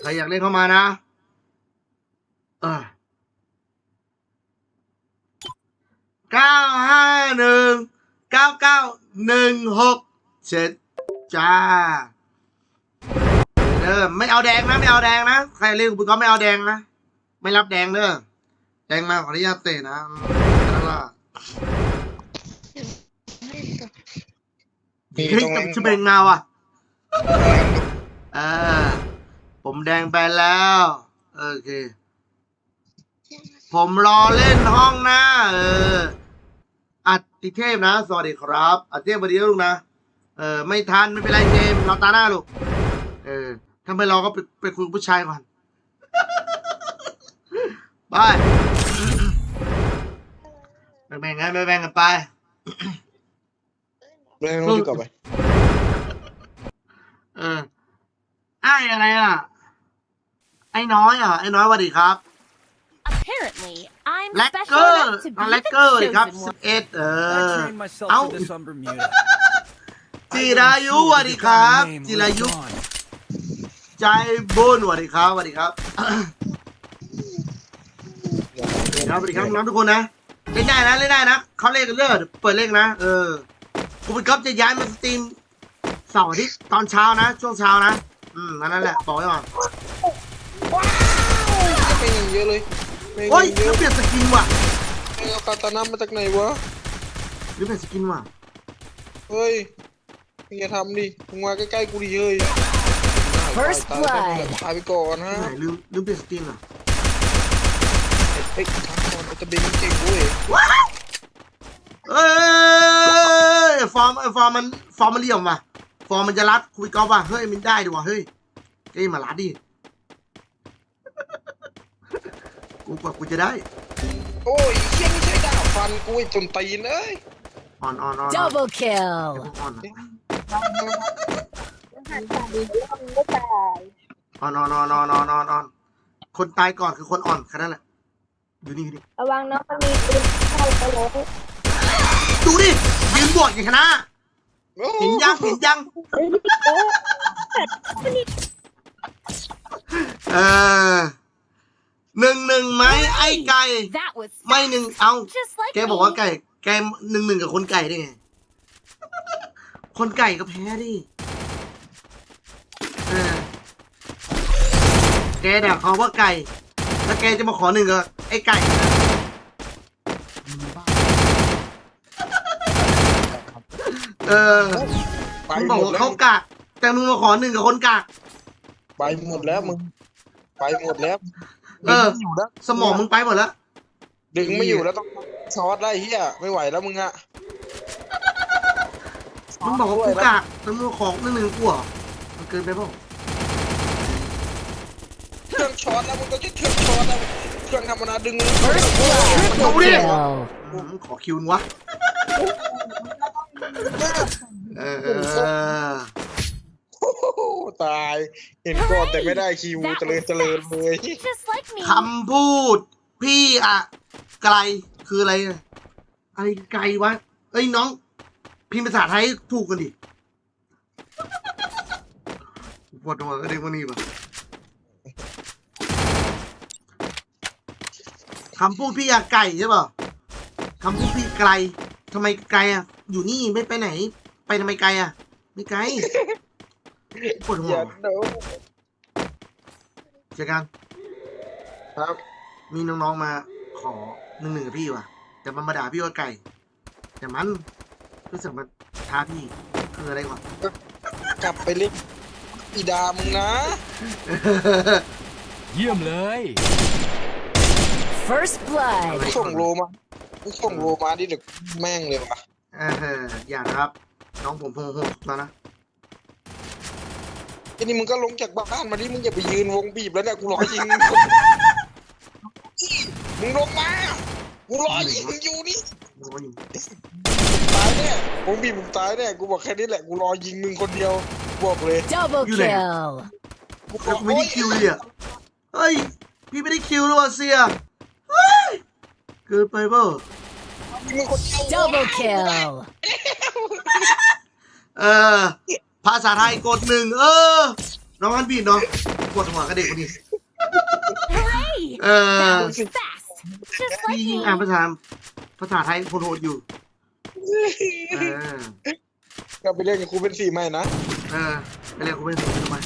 ใครอยากเล่นเข้ามานะ เออเก้าห้าหนึ่งเก้าเก้าหนึ่งหกเจ็ดจ้าเด้อไม่เอาแดงนะ ไม่เอาแดงนะ ใครเล่นคุณก็ไม่เอาแดงนะ ไม่รับแดงเด้อแดงมาขออนุญาตเตะนะอืมแล้วก็มีเฮ้ยตรงแต่นั้นจะเป็นเงาอะเออ ผมแดงไปแล้ว โอเค ผมรอเล่นห้องหน้า เออ อัดติเทพนะ สวัสดีครับ อัดเทพสวัสดีนะลูกนะ เออ ไม่ทันไม่เป็นไรเกมเราตาหน้าลูก เออถ้าไม่รอก็ไปไปคุยกับผู้ชายก่อนไปแบ่งๆกันแบ่งๆกันไปเรื่องนู้นดีกว่าไป เออไอ้อะไรอะ ไอ้น้อยอะไอ้น้อยสวัสดีครับ Apparently, I'm แล็กเก special อร์ enough to be น้องแล็ก the เกอร์ครับ chosen สิ one. บเอ็ดเอ I อ trained myself Ow. for this on Bermuda. จิรายุสวัสดีครับ จิรายุ ใจบุญสวัสดีครับสวัสดีครับครับสวัสดีครับน้องๆทุกคนนะเล่นได้นะเล่นได้นะเขาเล่นกันเลิศเปิดเล่นนะเออคุณเป็นก๊อฟจะย้ายมาสตรีมเสาร์อาทิตย์ตอนเช้านะ ช่วงเช้านะ อืมนั่นแหละบอกไว้ก่อน ไม่อย่างเยอะเลยไม่โอ้ยเยแล้อะวเปลี่ยนสกินว่ะเอาคาตานามาจากไหนวะ หรือเปลี่ยนสกินว่ะเฮ้ยมึงอย่าทำดิมึงมาใกล้ๆกูดิเฮ้ย First ตาย blood ตายไปก่อนฮะไหนลืมลืมเปลี่ยนสกินอะเฮ้ยทำก่อนไอ้ตะเบนมันเก่งเว้ยเอ้ยฟอร์มฟอร์มมันฟอร์มมันเหลี่ยมว่ะฟอร์มมันจะรัดคุยกอล์ฟว่ะเฮ้ยมันได้ดีว่ะเฮ้ยเอ้ยมารัดดิ กูกว่ากูจะได้โอ้ยเชี่ยไม่ใช่ดาบฟันกูไอ้จนตีนเอ้ยอ่อนอ่อนอ่อน Double ไอ้ kill. พวกอ่อนอะหันตาดีๆมันไม่ตายอ่อนอ่อนอ่อนอ่อนอ่อนอ่อนอ่อนคนตายก่อนคือคนอ่อนแค่นั้นแหละอยู่นี่อยู่นี่ระวังนะมันมีปืนเข้าไปรถดูดิยืนบวกอย่างชนะโอ้เห็นยังเห็นยังเฮ้ยโอ้เออ หนึ่งหนึ่งไหมไอ้ไก่ That was ไม่หนึ่งเอา just like แกบอกว่าไก่ แกหนึ่งหนึ่งกับคนไก่ได้ไง คนไก่ก็แพ้ดิเออแกด่าเขาว่าไก่ แล้วแกจะมาขอหนึ่งกับไอ้ไก่เออไปมึงหบอกมดว่าแล้วเขากากแต่มึงมาขอหนึ่งกับคนกาก ไปหมดแล้วมึง ไปหมดแล้ว เออ ดึงไม่อยู่แล้วสมองมึงไปหมดแล้ว ดึงไม่อยู่แล้วต้องซอสได้เฮียไม่ไหวแล้วมึงอะมึงบอกว่ากูกากแต่มึงมาของหนึ่งหนึ่งกูเหรอมันเกินไปเปล่าเครื่องช็อตแล้วมึงก็จะเครื่องช็อตแล้วเครื่องธรรมดาดึง first blood. Triple Hold it. kill. อืมขอคิวนึงวะ เออเออเออ โอ้โห ตาย เห็นก่อนแต่ไม่ได้คิวเจริญเจริญเลย Just like me. คำพูด พี่อะไกลคืออะไรอะอะไรไกลวะเอ้ยน้อง พิมพ์ภาษาไทยถูกกันดิปวดหัวก็เด็กวันนี้ปะคำพูดพี่อะไก่ใช่ป่ะคำพูดพี่ไกลทำไมไกลอะอยู่นี่ไม่ไปไหน ไปทำไมไกลอะไม่ไกล ปวดหัอวย่าเดี๋ยวเจอกัน ครับมีน้องๆมาขอหนึ่งหนึ่งกับพี่ว่ะ แต่มันมาด่าพี่ว่าไก่ แต่มันรู้สึกมันท้าพี่คืออะไรก่อนกลับไปเล่นอีดามึงนะ เยี่ยมเลย First blood. ส่งโลมาส่งโลมาดิเด็กแม่งเลยวะเอออย่านะครับ น้องผมโหโหแล้วนะ ไอ้นี่มึงก็ลงจากบ้านมาดิมึงอย่าไปยืนวงบีบแล้วเนี่ยกูรอยิงมึงลงมากูรอยิงมึงอยู่นี่โอ้ยตายแน่วงบีบมึงตายแน่กูบอกแค่นี้แหละกูรอยิงมึงคนเดียวบอกเลย Double You there. kill. กูบแล้อวกกูไม่ได้คิวเลยอะเฮ้ยพี่ไม่ได้คิวเลยว่ะเสียเฮ้ยเกินไปเปล่ายิงมึงคนเดียว Double kill. เออ ภาษาไทยกดหนึ่งเออ น้องอันผิดเนาะปวดหัวกับเด็กคนนี้ Hooray! เออ That was fast. Just พี่ like ยิง me. อ่านภาษาภาษาไทยโหดๆอยู่เออก็ไปเล่นกับครูเป็นสี่ใหม่นะเออไปเรียกกูเป็นสี่ทำไม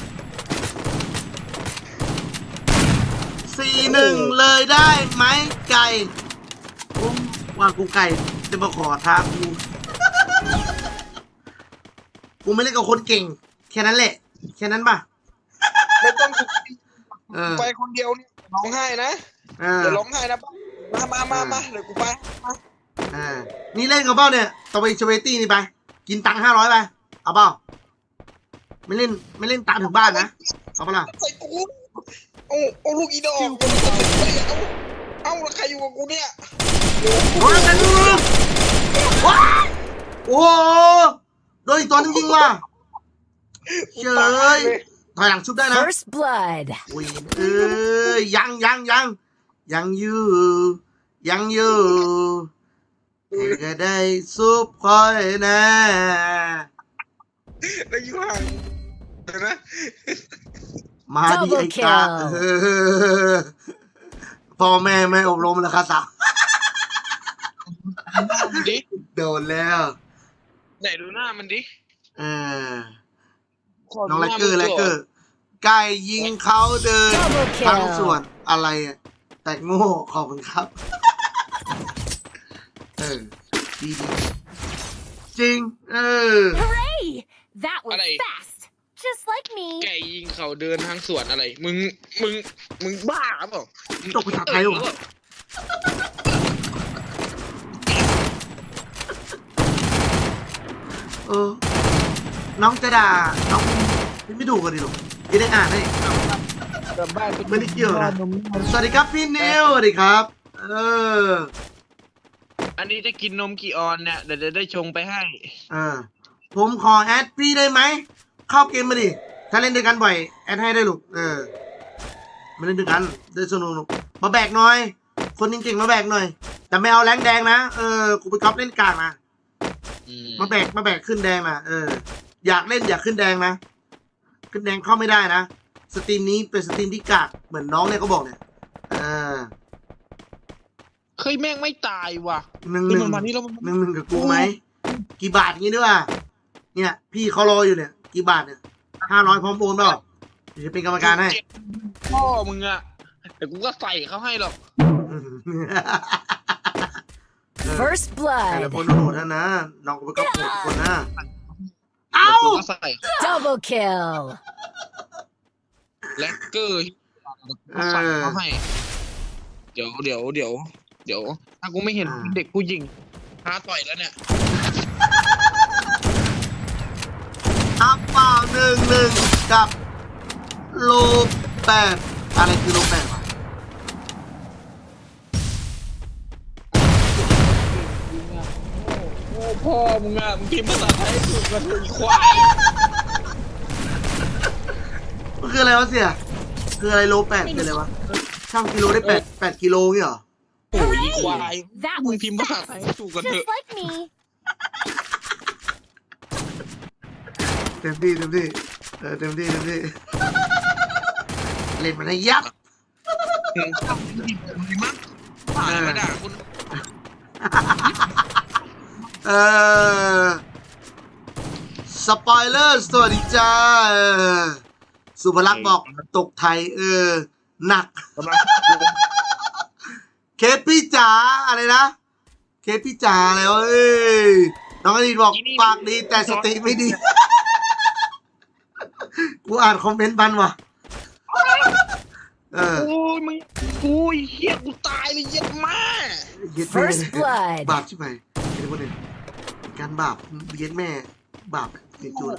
สี่หนึ่งเลยได้ไหมไก่กูว่ากูไก่จะมาขอท้ากู กูไม่เล่นกับคนเก่ง แค่นั้นแหละ แค่นั้นป่ะไม่ต้องเออไปคนเดียวนี่ร้องไห้นะเออเดี๋ยวร้องไห้นะมามามามาเดี๋ยวกูไปมาเออนี่เล่นกับเป้าเนี่ยต่อไปเชเวตี้นี่ไป กินตังค์ห้าร้อยไป เอาเปล่าไม่เล่นไม่เล่นตามถึงบ้านนะ เอาเปะล่าใส่กูเอาเอาลูกอีดอกเอาเอาแล้วใครอยู่กับกูเนี่ยโอ้ยแต่ดูว้าวโอ้โห โดนอีกตัวนึงยิงว่ะเฉยถอยหลังชุบได้นะ First blood. อุ้ยเอ้ยยังยังยังยังอยู่ยังอยู่ให้ก็ได้ซุปคอยแน่แล้วอยู่ห่างเดี๋ยวนะ มาดีไอ้กา Double kill เออพ่อแม่ไม่อบรมแล้วครับสาวมันดิโดนแล้ว ไหนดูหน้ามันดิเออน้องไลเกอร์ไลเกอร์ไก่ยิงเขาเดิน Double ทั้งส่วน kill. อะไรอะแต่โง่ขอบคุณครับ เออดีดีจริง เออ Hooray! That was Alright. fast. Just like me. แกยิงเขาเดินทางสวนอะไร มึง มึง มึงบ้าเปล่าตกภาษาไทยเหรอ เออ น้องจะด่า น้องไม่ดูกันดิลูกจะได้อ่านให้ กลับบ้านไม่ได้เกี่ยวนะ สวัสดีครับพี่นิวสวัสดีครับ เออ อันนี้จะกินนมกี่ออนเนี่ยเดี๋ยวจะได้ชงไปให้เออผมขอแอดพี่ได้ไหม เข้าเกมมาดิ ถ้าเล่นด้วยกันบ่อย แอดให้ได้ลูก เออมาเล่นด้วยกันได้สนุกๆมาแบกหน่อย คนเก่งๆมาแบกหน่อย แต่ไม่เอาแรงแดงนะ เออ กูไปก๊อปเล่นกลางนะ มาแบกมาแบกขึ้นแดงนะเออ อยากเล่นอยากขึ้นแดงนะ ขึ้นแดงเข้าไม่ได้นะ สตรีมนี้เป็นสตรีมที่กากเหมือนน้องเนี่ยเขาบอกเนี่ยเออเคยแม่งไม่ตายว่ะหนึ่งหนี่นึ่งมันมานี่แล้วมันหนึ่งหนึ่งกับกูไหม กี่บาทงี้ด้วยว่าเนี่ย พี่เขารออยู่เนี่ย กี่บาทเนี่ยห้าร้อยพร้อมโอนเปล่าเดี๋ยวจะเป็นกรรมการให้พ่อมึงอะแต่กูก็ใส่เขาให้หรอก First แต่ละ blood. คนโหดนะนะน้องก็ไปก็โหดทุกคนนะ เอ้า กูก็ใส่ Double kill. แลกเกอร์กูใส่เขาให้ เดี๋ยวเดี๋ยวเดี๋ยวเดี๋ยว ถ้ากูไม่เห็นเด็กกูยิงท้าต่อยแล้วเนี่ย อัพเปล่าหนึ่งหนึ่งกับโลแปดอะไรคือโลแปดวะ พ่อมึงอะมึงพิมพ์ภาษาไทยถูกกระเทยควายมันคืออะไรวะเสี่ยคืออะไรโลแปดคืออะไรวะช่างกิโลได้แปดแปดกิโลเงี้ยเหรอโอ้ยควาย That มึง was พิมพ์ภาษาไทย fast. ถูกกระเทย Just like me. เต็มที่เต็มที่เออเต็มที่เต็มที่เล่นมันให้ยับมึงทำดีมั้งผ่านมาด่าคุณ เออสปอยเลอร์สวัสดีจ้าเออสุภลักษณ์บอกตกไทย เออ หนักกำลังเคปพี่จ๋าอะไรนะ เคปพี่จ๋าอะไรวะเอ้ยน้องอดีตบอกปากดีแต่สติไม่ดี กูอ่านคอมเมนต์บันว่ะเออโอ้ยมึงกูเฮียกูตายเลยเหี้ย็ดมากเย็ดแม่ First blood. บาปใช่ไหมไอ้พวกเนี่ย การบาปเย็ดแม่บาปเสียจูน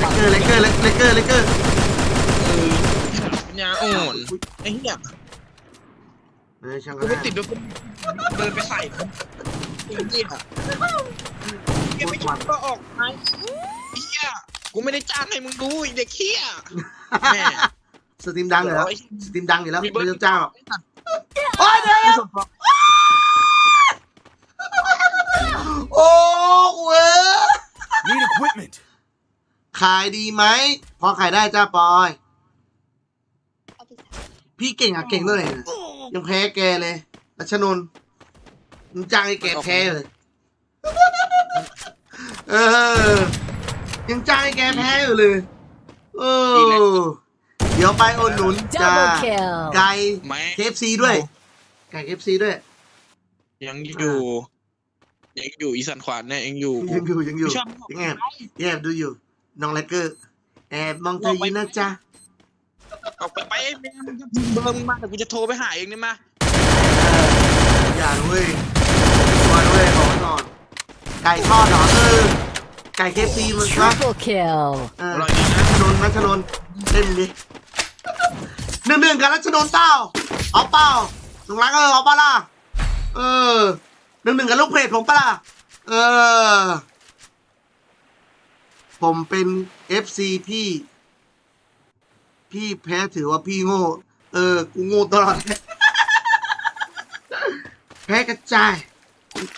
เลเกอร์เลเกอร์เลเกอร์เลเกอร์เออยาอ่อนไอ้เหี้ยเออช่างกูก็ไม่ได้ติดด้วยกูเดินไปใส่ไอ้เหี้ยแกไม่ชอบก็ออกไปไอ้เหี้ยกูไม่ได้จ้างให้มึงดูไอ้เด็กเหี้ยแม่สตรีมดังอยู่แล้วไอ้สตรีมดังอยู่แล้วมีเบอไม่ร์ต้องจ้างหรอกโอ้ยเดี๋ยวที่สุด โอ้เว้ย Need equipment. ขายดีไหม พอขายได้จ้าปอยพี่เก่งอะเก่งด้วยนะยังแพ้แกเลยรัชนนท์มึงจ้างให้แกแพ้เลย เออ ยังจ้างให้แกแพ้อยู่เลยเออเดี๋ยวไปโอนหนุนจ้า Double kill. ไก่ไหมเคฟซีด้วย ไก่เคฟซีด้วย ยังอยู่ ยังอยู่อีสันขวานเนี่ยยังอยู่ยังอยู่ยังอยู่ไม่ชอบยังแอบยังแอบดูอยู่น้องแลกเกอร์แอบมองเธออยู่นะจ๊ะออกไปไปไอ้แม่มึงจะพิมพ์เบอร์มึงมาแต่กูจะโทรไปหาเองนี่มาอย่าด้วยมาด้วยบอกไว้ก่อนไก่ทอดเหรอเออไก่เคฟซีมันนะ Triple kill. เอออร่อยดีนะรัชนนท์รัชนนท์เล่นดิหนึ่งหนึ่งกับรัชนนท์เต้าเอาเป้าลุงรักเออเอาเป้าล่ะเออ หนึ่งหนึ่งกับลูกเพจผมปะล่ะ เออ ผมเป็นเอฟซีพี่ พี่แพ้ถือว่าพี่โง่ เออ กูโง่ตลอด แพ้กระจาย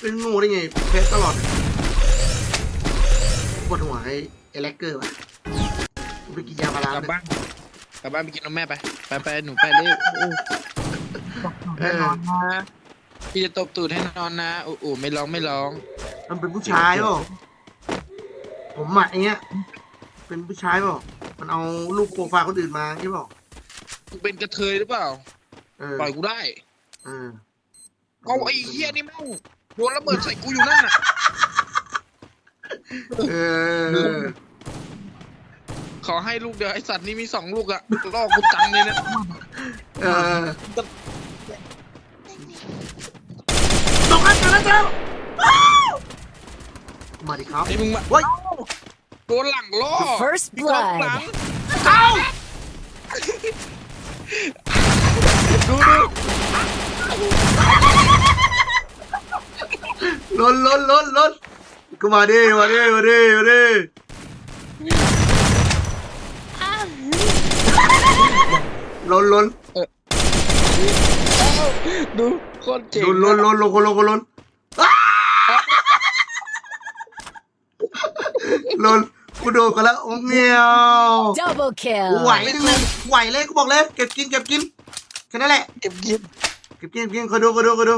เป็นโง่ได้ไง แพ้ตลอดปวดหัวไอ้ไอ้แลกเกอร์วะกูไปกินยาพารากลับเนี่ยบ้านกลับบ้านไปกินนมแม่ไป ไปไปหนูไปเร็วโอ้เออ พี่จะตบตูดให้นอนนะโอ้โหไม่ร้องไม่ร้อง มันเป็นผู้ชายเปล่าผมอะไอ้เงี้ย เป็นผู้ชายเปล่ามันเอารูปโปรไฟล์คนอื่นมาใช่เปล่ามึงเป็นกระเทยหรือเปล่า เออปล่อยกูได้เออเอาไอ้เหี้ยนี่แม่งโดนระเบิดใส่กูอยู่นั่นน่ะเออขอให้ลูกเดียวไอ้สัตว์นี่มีสองลูกอะล่อกูจังเลยนะเออตกกั นกันแล้วเจ้าว้าวมาดิครับนี่มึงมาเฮ้ยโดนหลังล่อ First มีกองหลัง blood. เอ้าดูดูล้นล้นล้นล้นก็มาดิมาดิมาดิมาดิล้นล้นดูโคตรเจ๋งล้นล้นล้นลงคนลงคนล้นอ้า ล้นกูโดนกันแล้วโอ้เงี้ยว Double กูไหว kill. จังเลยไหวเลยกูบอกเลยเก็บกินเก็บกินแค่นั้นแหละ เก็บเก็บเก็บกินเก็บกินคอยดูคอยดูคอยดู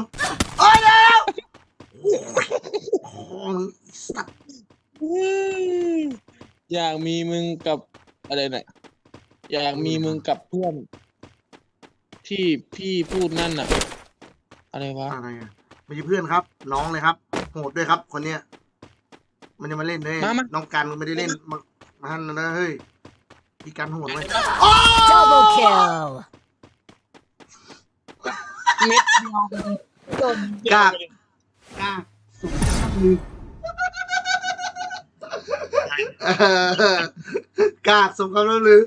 โอ้ยแล้วโอ้ยสัตว์อยากมีมึงกับอะไรเนี่ยอยากมีมึงกับเพื่อน ที่พี่พูดนั่นน่ะ อะไรวะ อะไรอะไม่ใช่เพื่อนครับ น้องเลยครับโหดด้วยครับคนเนี้ย มันจะมาเล่นด้วยมามา น้องกันมันไม่ได้เล่นมามาหันนะเฮ้ยพี่กันโหดไหม Double kill. เม็ดเดียวกล้ากล้าสุดมือเออกล้าสมคำล่ำลือ